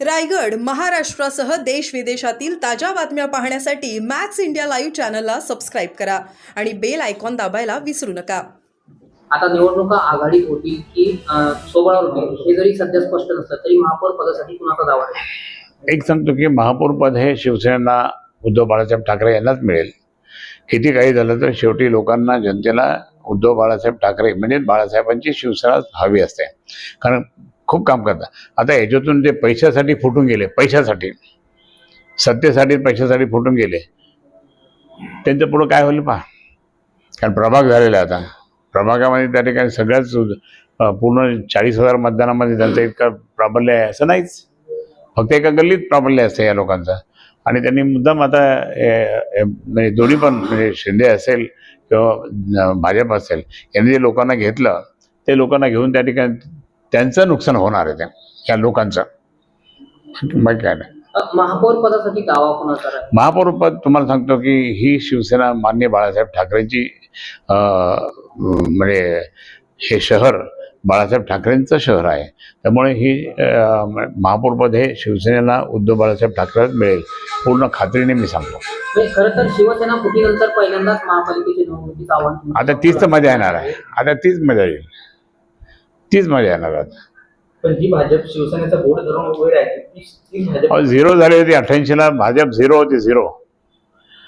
रायगड महाराष्ट्रासह देश विदेशातील ताज्या बातम्या पाहण्यासाठी मॅक्स इंडिया लाईव्ह चॅनलला सबस्क्राईब करा आणि बेल आयकॉन दाबायला विसरू नका. आता निवडणुका आघाडीत होतील की सोबळावर होतील हे जरी सध्या स्पष्ट नसलं तरी महापौर पदासाठी कुणाचा दावा आहे? एक सांगतो की महापौर पद हे शिवसेनेला उद्धव बाळासाहेब ठाकरे यांनाच मिळेल. किती काही झालं तर शेवटी लोकांना जनतेला उद्धव बाळासाहेब ठाकरे म्हणजे बाळासाहेबांची शिवसेना हवी असते. कारण खूप काम करतात. आता याच्यातून जे पैशासाठी फुटून गेले पैशासाठी सत्तेसाठी पैशासाठी फुटून गेले त्यांचं पुढं काय होईल पहा. कारण प्रभाग झालेला आहे आता. प्रभागामध्ये त्या ठिकाणी सगळ्याच पूर्ण चाळीस हजार मतदानामध्ये त्यांचं इतकं प्राबल्य आहे असं नाहीच. फक्त एका गल्लीत प्राबल्य असतं या लोकांचं. आणि त्यांनी मुद्दाम आता म्हणजे दोन्ही पण म्हणजे शिंदे असेल किंवा भाजप असेल यांनी जे लोकांना घेतलं ते लोकांना घेऊन त्या ठिकाणी त्यांचं नुकसान होणार आहे त्या या लोकांचं. बाकी काय नाही. महापौर पदासाठी दावा कोणाचा महापौर पद तुम्हाला सांगतो की ही शिवसेना मान्य बाळासाहेब ठाकरेंची म्हणजे हे शहर बाळासाहेब ठाकरेंचं शहर आहे. त्यामुळे ही अं, महापौर पद हे शिवसेनेला उद्धव बाळासाहेब ठाकरेच मिळेल पूर्ण खात्रीने मी सांगतो. म्हणजे खरं तर शिवसेना फुटीनंतर पहिल्यांदाच आव्हान तुम्ही- आता तीच तर मजा येणार आहे. आता तीच मजा येईल. तीच मजा येणार आता पण भाजप शिवसेनेचा बोर्ड धरून उभे राहिली. ती ती भाजप अहो, झिरो झाली होती अठ्ठ्याऐंशीला. भाजप झिरो होती झिरो.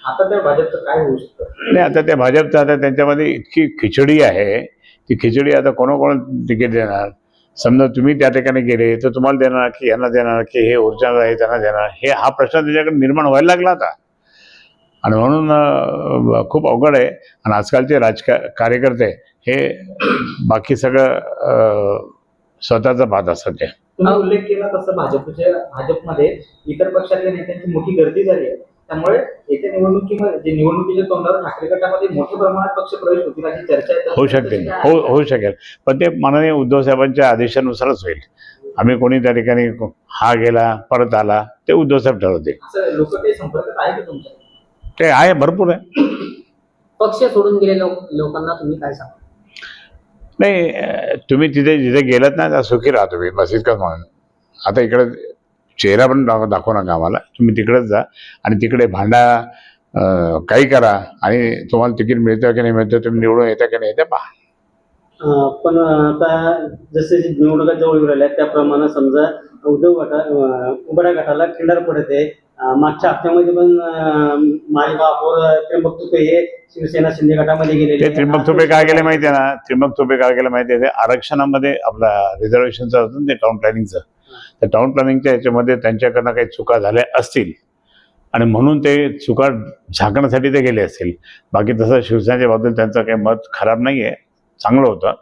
आता त्या भाजपचं काय होऊ शकतं? नाही आता त्या भाजपचं आता त्यांच्यामध्ये इतकी खिचडी आहे. ती खिचडी आता कोणाकोणा तिकीट देणार? समजा तुम्ही त्या ठिकाणी गेले तर तुम्हाला देणार की यांना देणार की हे ओरिजिनल आहे त्यांना देणार? हे हा प्रश्न त्याच्याकडे निर्माण व्हायला लागला आता. आणि म्हणून अं, खूप अवघड आहे. आणि आजकालचे राजका कार्यकर्ते हे बाकी सगळं स्वतःचं पाहत असतात ते. तुम्ही उल्लेख केला तसं भाजपच्या भाजपमध्ये इतर पक्षातल्या नेत्यांची मोठी गर्दी झाली आहे. त्यामुळे येत्या निवडणुकीमध्ये जे निवडणुकीच्या तोंडावर ठाकरे गटामध्ये मोठ्या प्रमाणात पक्ष प्रवेश होतील अशी चर्चा होऊ शकते. हो होऊ शकेल. पण ते माननीय उद्धव साहेबांच्या आदेशानुसारच होईल. आम्ही कोणी त्या ठिकाणी हा गेला परत आला ते उद्धव साहेब ठरवते असं लोक काही संपर्कात आहे का तुमच्या ते आहे भरपूर आहे. पक्ष सोडून गेलेल्या लोक- लोकांना तुम्ही काय सांगा नाही तुम्ही तिथे जिथे गेलात ना त्या सुखी राहा तुम्ही बस इतकंच म्हणून. आता इकडे चेहरा पण दाखवू नका आम्हाला. तुम्ही तिकडेच जा आणि तिकडे भांडा काही करा आणि तुम्हाला तिकीट मिळतं की नाही मिळतं तुम्ही निवडून येतं की नाही येतं पहा. पण आता जसे निवडणुका जवळ येऊ राहिल्या त्याप्रमाणे समजा उद्धव गटा उभड्या उघड्या गटाला खिंडार पडत आहे. मागच्या हप्त्यामध्ये पण माजी महापौर त्र्यंबक तुपे हे शिवसेना शिंदे गटामध्ये गेलेले ते त्रिंबक तुपे काय केले माहिती आहे ना? त्रिंबक तुपे काय केलं माहिती आहे? ते आरक्षणामध्ये आपला रिझर्वेशनचं ना ते टाउन प्लॅनिंगचं त्या टाउन प्लॅनिंगच्या याच्यामध्ये त्यांच्याकडनं काही चुका झाल्या असतील. आणि म्हणून ते चुका झाकण्यासाठी ते गेले असतील. बाकी तसं शिवसेनेच्या बाबतीत त्यांचं काही मत खराब नाही आहे चांगलं होतं.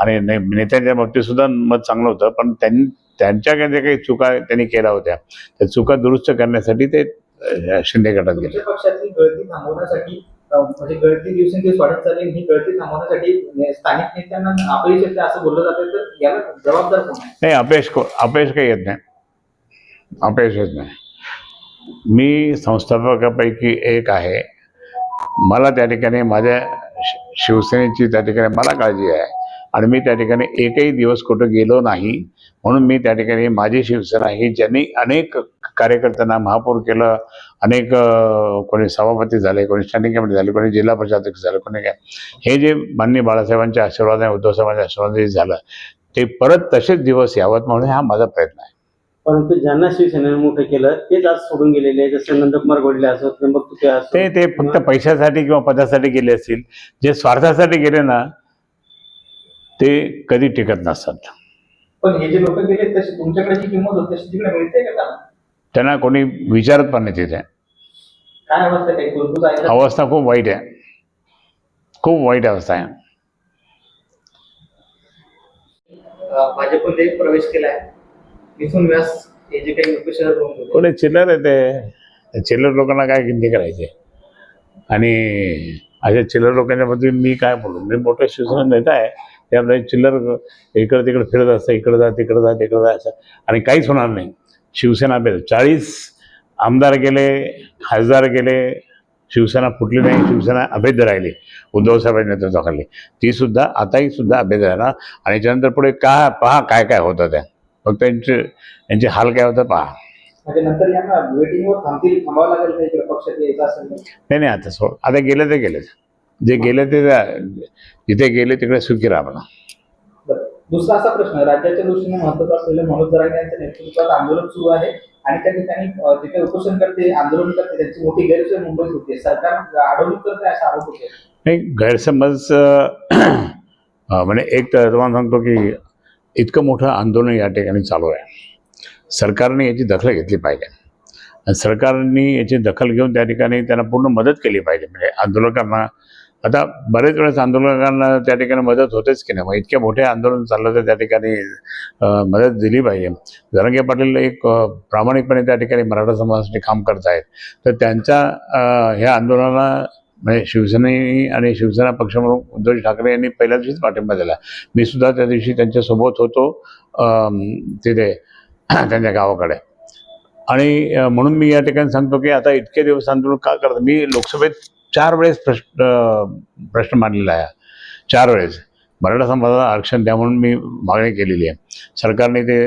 आणि नेत्यांच्या बाबतीत सुद्धा मत चांगलं होतं. पण त्यांनी त्यांच्या काही ज्या काही चुका त्यांनी केल्या होत्या. त्या चुका दुरुस्त करण्यासाठी ते शिंदे गटात गेले. पक्षातली गळती थांबवण्यासाठी म्हणजे गळती दिवसेंदिवस वाढत चालली ही गळती थांबवण्यासाठी स्थानिक नेत्यांना अपयश येते असं बोललं जातं तर याला जबाबदार कोण नाही अपयश अपयश काही येत नाही. अपयश येत नाही. मी संस्थापकापैकी एक आहे. मला त्या ठिकाणी माझ्या शिवसेनेची त्या ठिकाणी मला काळजी आहे. आणि मी त्या ठिकाणी एकही दिवस कुठं गेलो नाही. म्हणून मी त्या ठिकाणी माझी शिवसेना ही ज्यांनी अनेक कार्यकर्त्यांना महापौर केलं अनेक कोणी सभापती झाले कोणी स्टँडिंग कमिटी झाले कोणी जिल्हा परिषदाध्यक्ष झाले कोणी काय. हे जे माननीय बाळासाहेबांच्या आशीर्वादाने उद्धव साहेबांच्या आशीर्वादाने झालं ते परत तसेच दिवस यावत म्हणून हा माझा प्रयत्न आहे. परंतु ज्यांना शिवसेनेने मोठं केलं तेच आज सोडून गेलेले आहे जसे नंदकुमार घोडले असो त्र्यंबक तुपे असो. ते ते फक्त पैशासाठी किंवा पदासाठी गेले असतील. जे स्वार्थासाठी गेले ना ते कधी टिकत नसतात. पण हे जे लोक गेले तशी तुमच्याकडे जी किंमत होती तशी तिकडे मिळते का त्यांना? त्यांना कोणी विचारत पण नाही तिथे. काय अवस्था काही आहे का? अवस्था खूप वाईट आहे. खूप वाईट अवस्था आहे. अं, भाजपमध्ये प्रवेश केलाय मिथून व्यास हे जे काही मुख्य शहर. कोणी चिल्लर आहे ते चिल्लर लोकांना काय किमती करायचे? आणि अशा चिल्लर लोकांच्या बद्दल मी काय बोलू? मी मोठा शिवसेना नेता आहे. त्यामुळे चिल्लर इकडं तिकडे फिरत असतं इकडं जा तिकडं जा तिकडं जा असं. आणि काहीच होणार नाही. शिवसेना बेल. चाळीस आमदार गेले खासदार गेले शिवसेना फुटली नाही शिवसेना अभेद्य राहिली. उद्धव साहेबांच्या नेतृत्वाखाली. ती सुद्धा आताही सुद्धा अभेद्य राहणार. आणि त्यानंतर पुढे का पहा काय काय होतं त्या फक्त यांचे यांचे हाल काय होतं पहा. म्हणजे? नाही नाही आता सोड. आता गेले ते गेलेच. जे गेले ते जिथे गेले तिकडे सुखी राहा म्हणा. दुसरा असा प्रश्न राज्याच्या दृष्टीने महत्त्वाचा असलेले मनोज जरांगे यांच्या नेतृत्वात आंदोलन सुरू आहे आणि त्या ठिकाणी अं, जे काही उपोषण करते आंदोलन करते त्यांची मोठी गैरसोय मुंबईत होते सरकार अडवणूक करते असा आरोप होते नाही गैरसमज म्हणजे एक तर तुम्हाला सांगतो की इतकं मोठं आंदोलन या ठिकाणी चालू आहे. सरकारने याची दखल घेतली पाहिजे. आणि सरकारने याची दखल घेऊन त्या ठिकाणी त्यांना पूर्ण मदत केली पाहिजे. म्हणजे आंदोलकांना आता बरेच वेळेस आंदोलकांना त्या ठिकाणी मदत होतेच की नाही? मग इतके मोठे आंदोलन चाललं तर त्या ठिकाणी मदत दिली पाहिजे. जरंगे पाटील एक प्रामाणिकपणे त्या ठिकाणी मराठा समाजासाठी काम करत आहेत. तर त्यांच्या ह्या आंदोलनाला म्हणजे शिवसेने आणि शिवसेना पक्ष म्हणून उद्धव ठाकरे यांनी पहिल्या दिवशीच पाठिंबा दिला. मी सुद्धा त्या दिवशी त्यांच्यासोबत होतो तिथे त्यांच्या गावाकडे. आणि म्हणून मी या ठिकाणी सांगतो की आता इतके दिवस आंदोलन का करतो? मी लोकसभेत चार वेळेस प्रश्न प्रश्न मांडलेला आहे. चार वेळेस. मराठा समाजाला आरक्षण द्या म्हणून मी मागणी केलेली आहे. सरकारने ते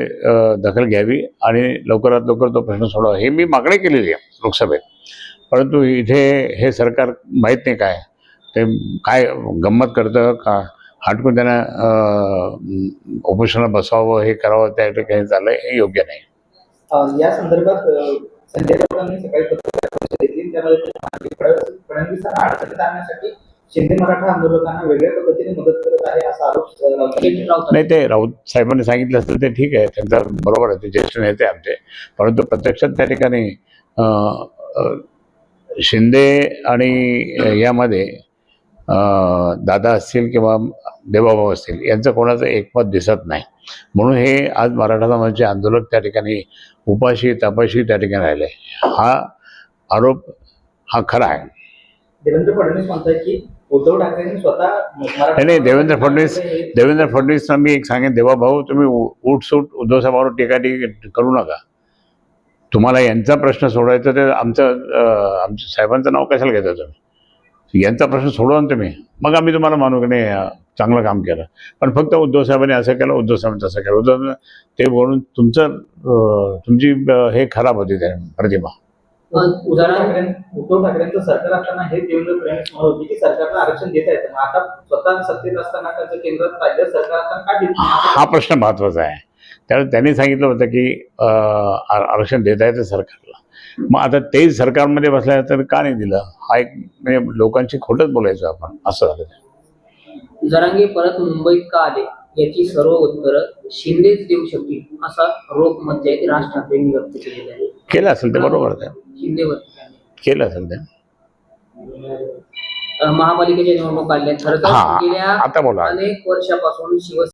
दखल घ्यावी आणि लवकरात लवकर तो प्रश्न सोडावा हे मी मागणी केलेली आहे लोकसभेत. परंतु इथे हे सरकार माहीत नाही काय. ते काय गंमत करतं का? हटकून त्यांना उपोषणाला बसवावं हे करावं त्या ठिकाणी चाललं हे योग्य नाही. या संदर्भात संजय सकाळी त्यामध्ये फडणवीस- फडणवीसांना अडचणीत आणण्यासाठी शिंदे मराठा आंदोलकांना वेगळ्या पद्धतीने मदत करत आहे असा आरोप नाही ते राऊत साहेबांनी सांगितलं असतं ते ठीक आहे त्यांचा बरोबर आहे ते ज्येष्ठ नेते आमचे. परंतु प्रत्यक्षात त्या ठिकाणी शिंदे आणि यामध्ये दादा असतील किंवा देवाभाऊ असतील यांचं कोणाचं एकमत दिसत नाही. म्हणून हे आज मराठा समाजाचे आंदोलक त्या ठिकाणी उपाशी तपाशी त्या ठिकाणी राहिले. हा आरोप हा खरा आहे. देवेंद्र फडणवीस म्हणतात की उद्धव ठाकरेंनी स्वतः नाही नाही देवेंद्र फडणवीस देवेंद्र फडणवीसना मी एक सांगेन देवा भाऊ तुम्ही उठसूट उद्धव साहेबांवर टीकाटी करू नका. तुम्हाला यांचा प्रश्न सोडवायचा तर आमचं आमच्या साहेबांचं नाव कशाला घेता तुम्ही? यांचा प्रश्न सोडवा ना तुम्ही. मग आम्ही तुम्हाला मानू की नाही चांगलं काम केलं. पण फक्त उद्धव साहेबांनी असं केलं उद्धव साहेबांनी तसं केलं. उद्धव ते बोलून तुमचं तुमची हे खराब होती त्या प्रतिमा. ठाकरे उद्धव ठाकरेंचं सरकार असताना हे देवेंद्र फडणवीस म्हणत होते की सरकारला आरक्षण देता येतं. मग आता स्वतः सत्तेत असताना त्यांचं केंद्रात राज्यात सरकार असताना का देत नाही? हा प्रश्न महत्त्वाचा आहे. त्यावेळेस त्यांनी सांगितलं होतं की आरक्षण देता येतं सरकारला. मग आता तेच सरकारमध्ये बसल्या तर का नाही दिलं? हा एक म्हणजे लोकांशी खोटंच बोलायचं आपण असं झालं जरांगे परत मुंबईत का आले? याची सर्व उत्तरं शिंदेच देऊ शकतील असा रोख मत राज ठाकरेंनी व्यक्त केलेला आहे. केलं असेल ते बरोबर आहे. शिंदेवर केलं असेल ते अं, महापालिकेच्या निवडणूक आल्या खरं तर हा, गेल्या आता बोला. अनेक वर्षापासून शिवसेना